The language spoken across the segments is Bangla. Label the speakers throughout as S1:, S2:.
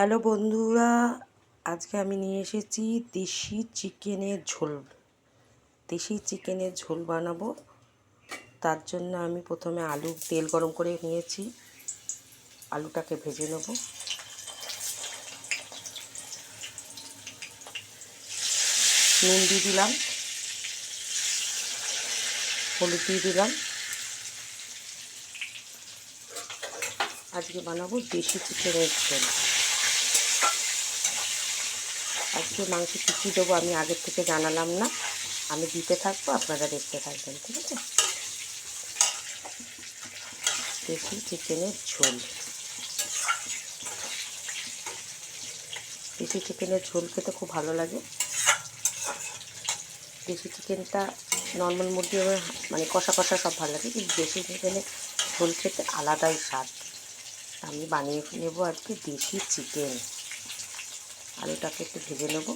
S1: হ্যালো বন্ধুরা, আজকে আমি নিয়ে এসেছি দেশি চিকেনের ঝোল। দেশি চিকেনের ঝোল বানাবো। তার জন্য আমি প্রথমে আলু, তেল গরম করে নিয়েছি। আলুটাকে ভেজে নেব। নুন দিয়ে দিলাম। হলুদ দিয়ে দিলাম। আজকে বানাবো দেশি চিকেনের ঝোল। আজকে মাংস কী কী দেবো, আমি আগের থেকে জানালাম না। আমি দিতে থাকব, আপনারা দেখতে থাকবেন, ঠিক আছে? দেশি চিকেনের ঝোল। দেশি চিকেনের ঝোল খেতে খুব ভালো লাগে। দেশি চিকেনটা নর্মাল মুরগি মানে কষা কষা সব ভালো লাগে, কিন্তু দেশি চিকেনের ঝোল খেতে আলাদাই স্বাদ। আমি বানিয়ে নেব আজকে দেশি চিকেন। আলুটাকে একটু ভেজে নেব।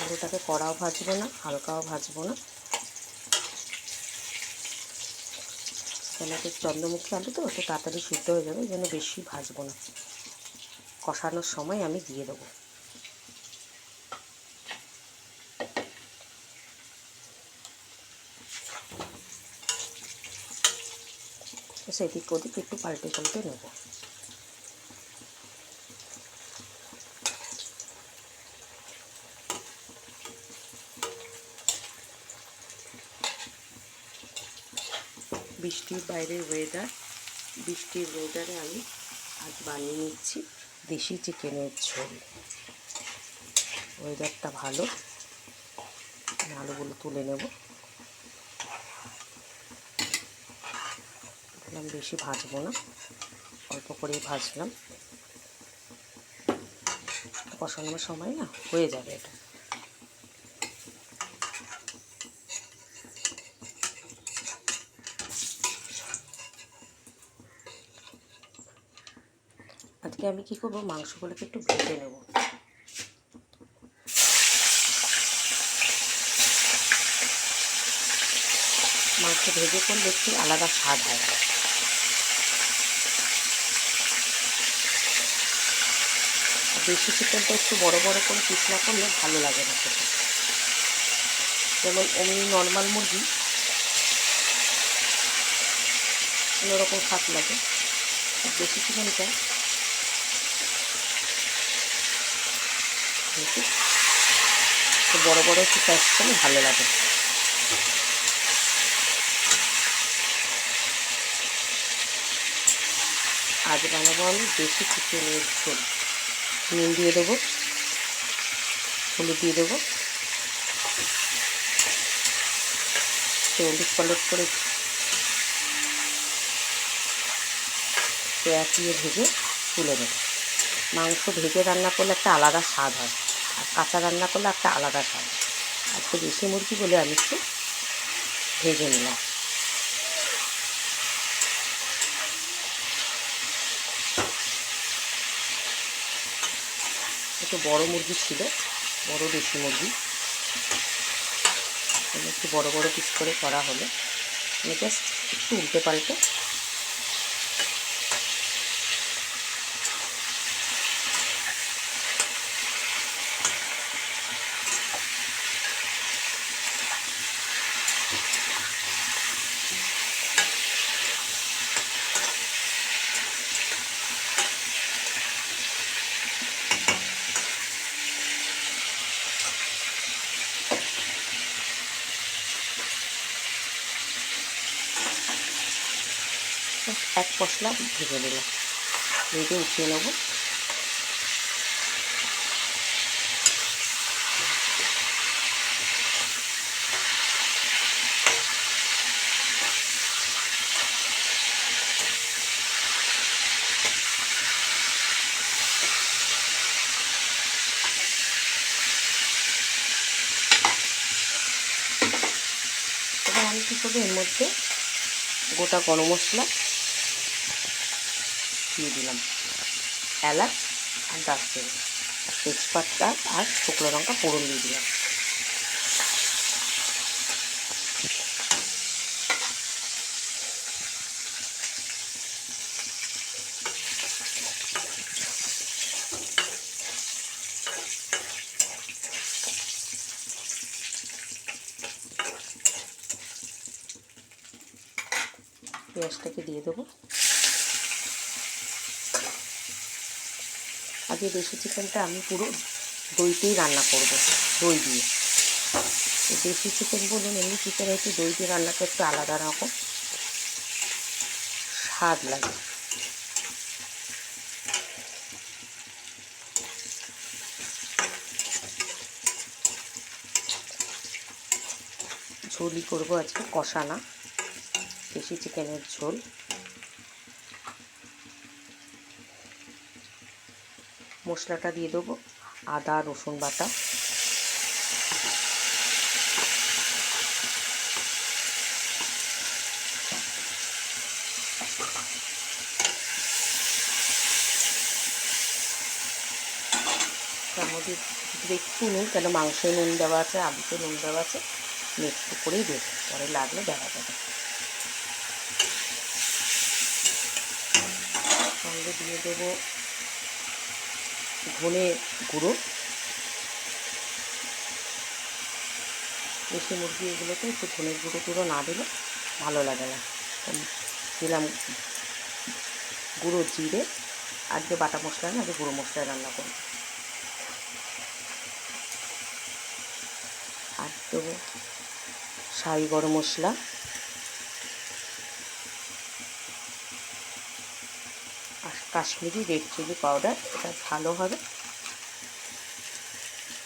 S1: আলুটাকে কড়াও ভাজবো না, হালকাও ভাজবো না। কেন চন্দ্রমুখী আলু তো, একটু তাড়াতাড়ি সিদ্ধ হয়ে যাবে যেন বেশি ভাজবো না। কষানোর সময় আমি দিয়ে দেবো। সেদিক ওদিক একটু পাল্টে পাল্টে নেব। বৃষ্টির বাইরের ওয়েদার বৃষ্টির ওয়েদারে আমি আজ বানিয়ে নিচ্ছি। দেশি চিকেনের ঝোল। ওয়েদারটা ভালো। আলুগুলো তুলে নেব। বেশি ভাজবো না। অল্প করেই ভাজলাম। বসানোর সময় না হয়ে যাবে এটা। আজকে আমি কি করব? মাংসগুলোকে একটু ভেজে নেব। মাংস ভেজে করলে একটু আলাদা স্বাদ হয়। দেশি চিকেনটা একটু বড় বড় করে পিস না করলে ভালো লাগে না খেতে। যেমন অমনি নর্মাল মুরগি, অন্যরকম স্বাদ লাগে। দেশি চিকেনটা একটু বড় বড় একটু চাষ করলে ভালো লাগে। আজ বানাবো আমি দেশি চিকেনের ঝোল। নুন দিয়ে দেবো। হলুদ দিয়ে দেবো। হলুদ পালট করে পেঁয়াজ দিয়ে ভেজে তুলে দেবো মাংস ভেজে রান্না করলে একটা আলাদা স্বাদ হয়। কাঁচা রান্না করলে একটা আলাদা স্বাদ। আজকে দেশি মুরগি বলে আমি একটু ভেজে নিলাম। একটু বড় মুরগি ছিল, বড় দেশি মুরগি। একটু বড় বড় পিস করে করা হলো। আমি জাস্ট একটু উল্টে পাল্টে পশলা ভেজে নিলাম। ভেজে উঠিয়ে নেব। আমি কী করব? এর মধ্যে গোটা গরম মশলা দিয়ে দিলাম। এলাচ আর দারচিনি আর তেজপাতা আর শুকনো লঙ্কা ফোড়ন দিয়ে দিলাম। পেঁয়াজটাকে দিয়ে দেবো। আগে দেশি চিকেনটা আমি পুরো দইতেই রান্না করব, দই দিয়ে। দেশি চিকেন বলুন, এমনি চিকেন একটু দই দিয়ে রান্নাটা একটু আলাদা রকম। স্বাদ লাগে। ঝোলই করব আজকে কষা না দেশি চিকেনের ঝোল। মশলাটা দিয়ে দেবো, আদা, রসুন বাটা। তার মধ্যে একটু নুন, কেন মাংসে নুন দেওয়া আছে, আলুতে নুন দেওয়া আছে একটু করেই দেবো, পরে লাগলে দেওয়া যাবে। সঙ্গে দিয়ে দেবো ধনে গুঁড়ো। দেশি মুরগি এগুলোতে একটু ধনের গুঁড়ো টুড়ো না দিলে ভালো লাগে না। তো দিলাম গুঁড়ো জিরে আর আজকে বাটা মশলা না আজকে গুঁড়ো মশলায় রান্না করব। আর দেবো শাহি গরম মশলা আর কাশ্মীরি রেড চিলি পাউডার এটা ভালো হবে।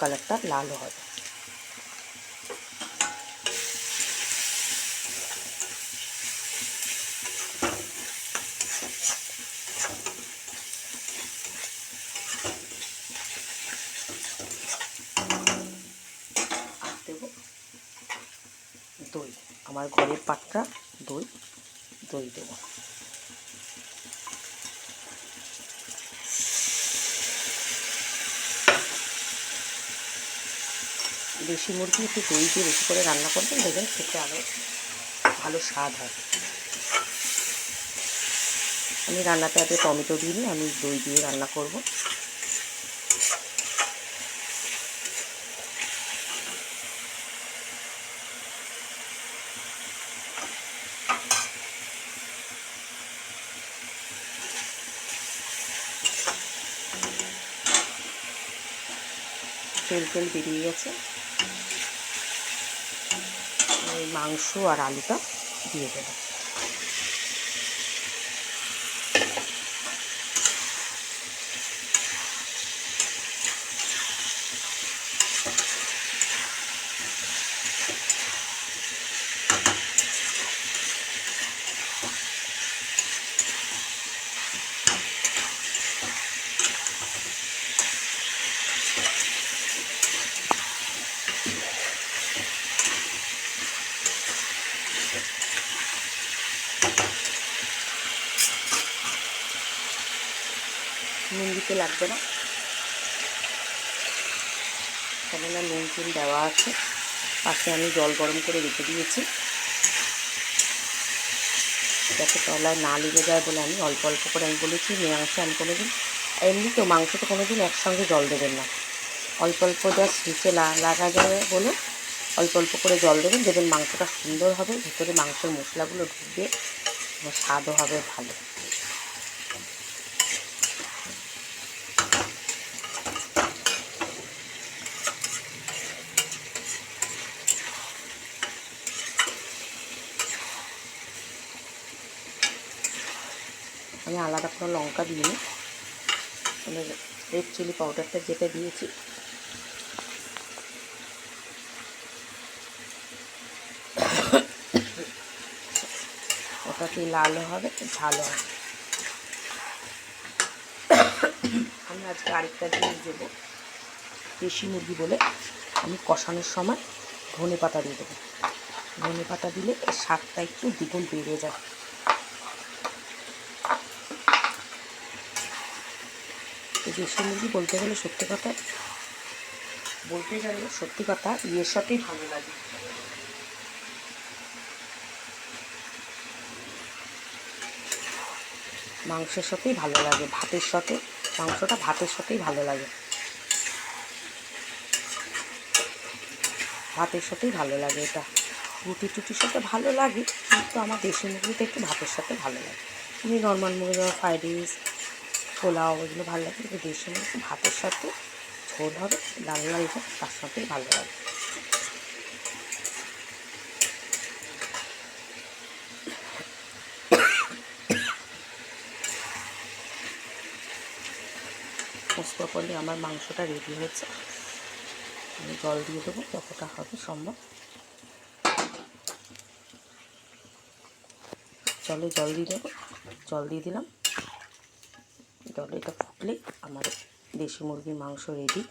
S1: কালারটা লালও হবে। দই। আমার ঘরের পাটটা দই দই দেবো। দেশি মুরগি একটু দই দিয়ে বেশি করে রান্না করবেন, দেখবেন খেতে আরও ভালো স্বাদ হয়। আমি রান্নাতে আগে টমেটো দিইনি আমি দই দিয়ে রান্না করব। তেল তেল বেরিয়ে গেছে এই মাংস আর আলুটা দিয়ে দেবো। দিতে লাগবে না। কেননা নুন টুন দেওয়া আছে। পাশে আমি জল গরম করে রেখে দিয়েছি। যাতে তলায় না লেগে যায় বলে আমি অল্প অল্প করে আমি বলেছি মাংসে আমি কোনো দিন এমনি তো মাংস তো কোনো দিন একসঙ্গে জল দেবেন না। অল্প অল্প জাস্ট নিচে লাগা যাবে বলে অল্প অল্প করে জল দেবেন দেবেন মাংসটা সুন্দর হবে। ভিতরে মাংসের মশলাগুলো ঢুকবে, স্বাদও হবে ভালো। আলাদা কোনো লঙ্কা দিইনি। মানে রেড চিলি পাউডারটা যেটা দিয়েছি। ওটাতে লাল হবে ঝালও হবে। আমি আজকে আরেকটা জিনিস দেবো। দেশি মুরগি বলে আমি কষানোর সময় ধনে পাতা দিয়ে দেবো। ধনে পাতা দিলে স্বাদটা একটু দ্বিগুণ বেড়ে যায়। দেশি মুরগি বলতে গেলে সত্যি কথা, বলতে গেলে সত্যি কথা, ইয়ের সাথেই ভালো লাগে। মাংসের সাথেই ভালো লাগে, ভাতের সাথে, মাংসটা ভাতের সাথেই ভালো লাগে। ভাতের সাথেই ভালো লাগে এটা। রুটি টুটির সাথে ভালো লাগে, কিন্তু আমার দেশি মুরগিটা একটু ভাতের সাথে ভালো লাগে। এমনি নর্মাল মুরগি ফ্রাইড রাইস পোলাও এগুলো ভালো লাগে, কিন্তু দেশি মুরগি ভাতের সাথে ঝোল হবে, লাল লাল তার সাথেই ভালো লাগে। পোস্ত করলে আমার মাংসটা রেডি হয়েছে। আমি জল দিয়ে দেবো, যতটা হবে সম্ভব। জলে জল দিয়ে দেবো। জল দিয়ে দিলাম। জল এটা ফুটলে আমার দেশি মুরগির মাংস রেডি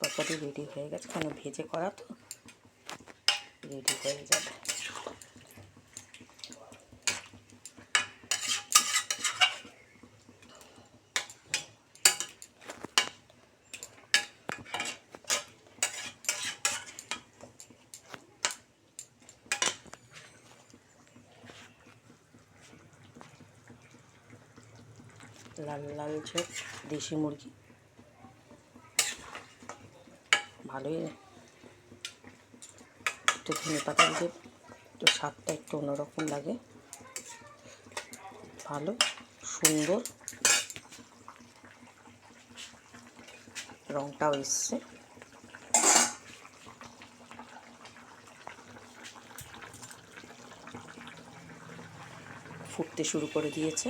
S1: তরকারি রেডি হয়ে গেছে। কেন ভেজে করা তো রেডি হয়ে যাবে। লাল লাল ঝোল দেশি মুরগি। ভালোই একটু ধনে পাতা দিয়ে একটু স্বাদটা একটু অন্যরকম লাগে। ভালো, সুন্দর। রঙটাও এসছে। ফুটতে শুরু করে দিয়েছে।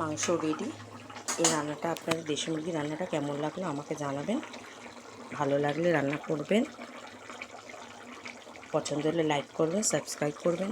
S1: মাংস রেডি এই রান্নাটা আপনার দেশি মুরগি রান্নাটা কেমন লাগল আমাকে জানাবেন। ভালো লাগলে রান্না করবেন। পছন্দ হলে লাইক করবেন সাবস্ক্রাইব করবেন।